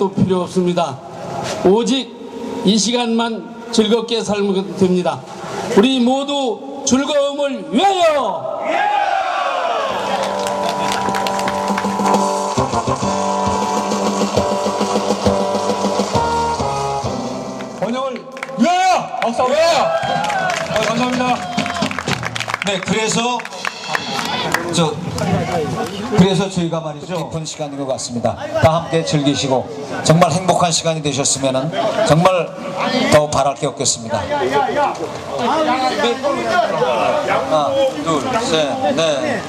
것도 필요 없습니다. 오직 이 시간만 즐겁게 살면 됩니다. 우리 모두 즐거움을 위하여! 번영을 위하여! 박수 위하여! 아, 감사합니다. 네, 그래서 저 그래서 저희가 말이죠 깊은 시간인 것 같습니다. 다 함께 즐기시고 정말 행복한 시간이 되셨으면 정말 더 바랄 게 없겠습니다. 하나, 둘, 셋, 넷.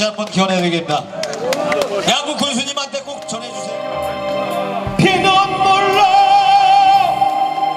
다시 한번 기원해드리겠습니다. 양구 군수님한테 꼭 전해주세요. 몰라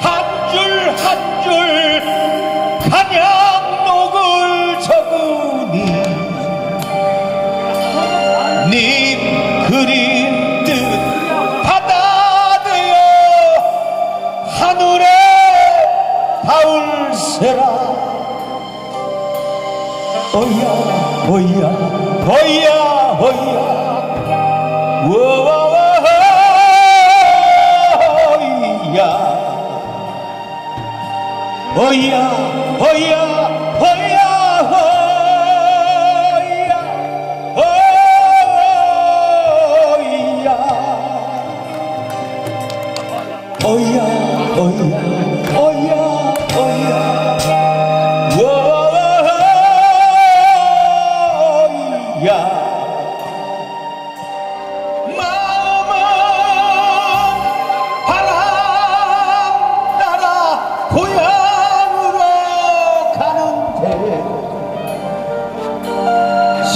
한줄 한줄 간양목을 적으니 님 그린 뜻 받아들여 하늘에 닿을세라 হইয়া হইয়া হইয়া হইয়া। ও হইয়া। হইয়া হইয়া।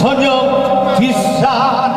저녁 뒷사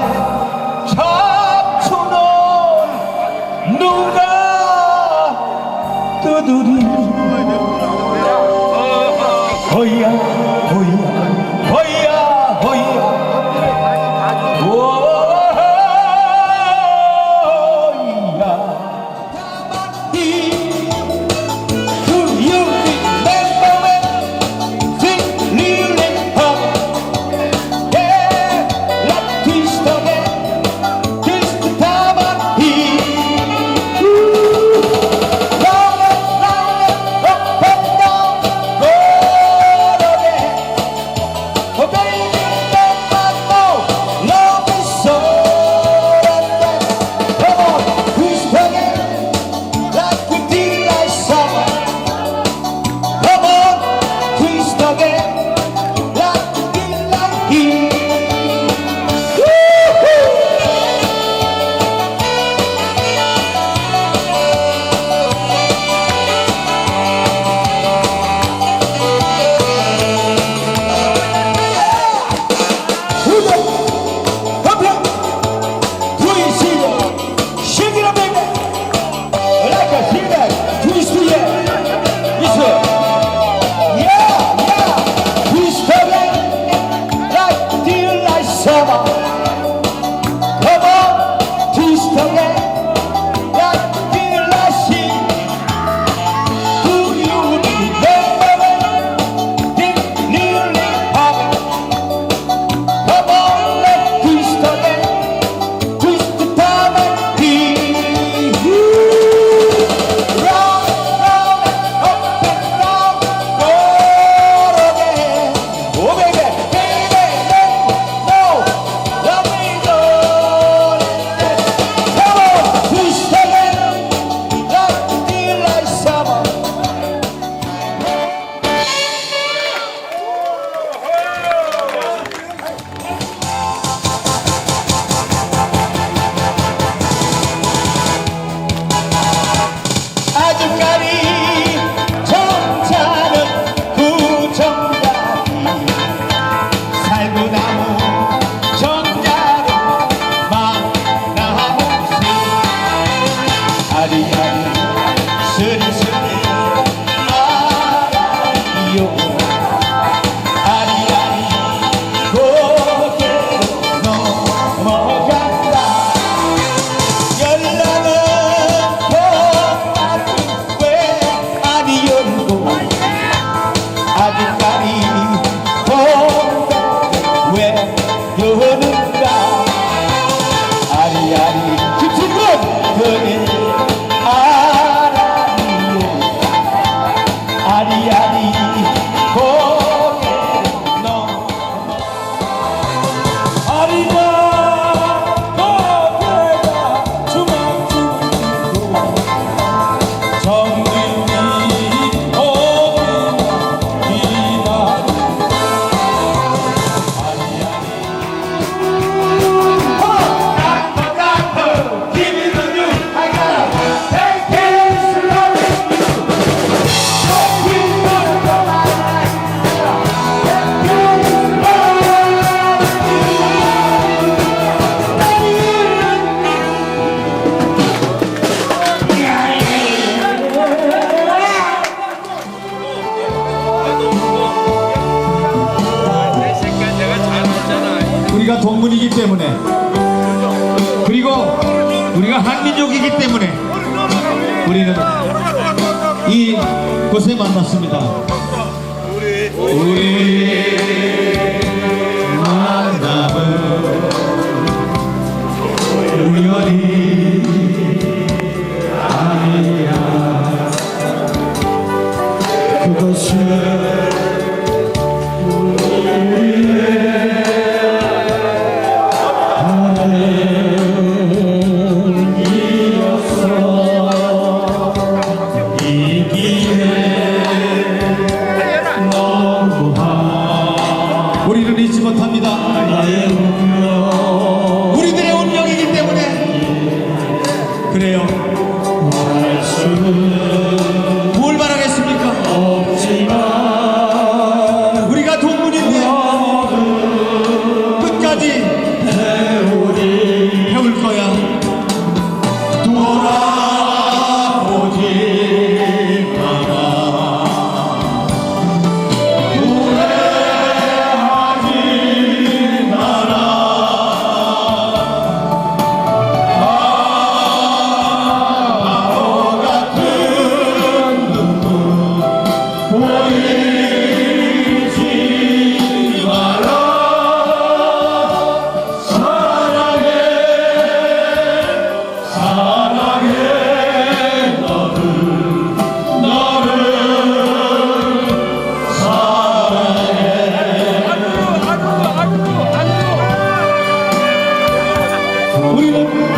우리가 동문이기 때문에 그리고 우리가 한민족이기 때문에 우리는 이 곳에 만났습니다. 우리 우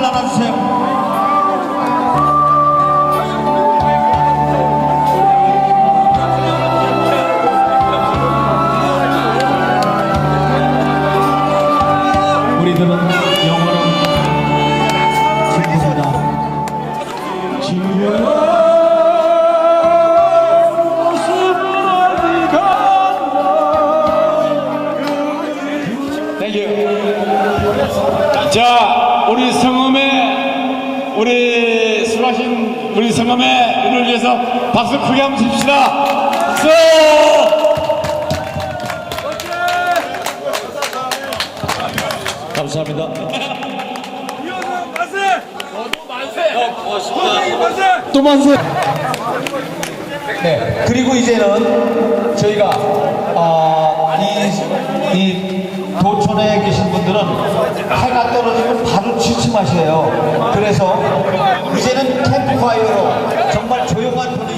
따뜻 우리 성음에 우리를 위해서 박수 크게 한번 칩시다. 쏘! 감사합니다. 또 만세! 네. 그리고 이제는 저희가 아니 이 도촌에 계신 분들은 해가 떨어지면 바로 취침하셔요. 그래서 이제는 캠프파이어로 정말 조용한 분위기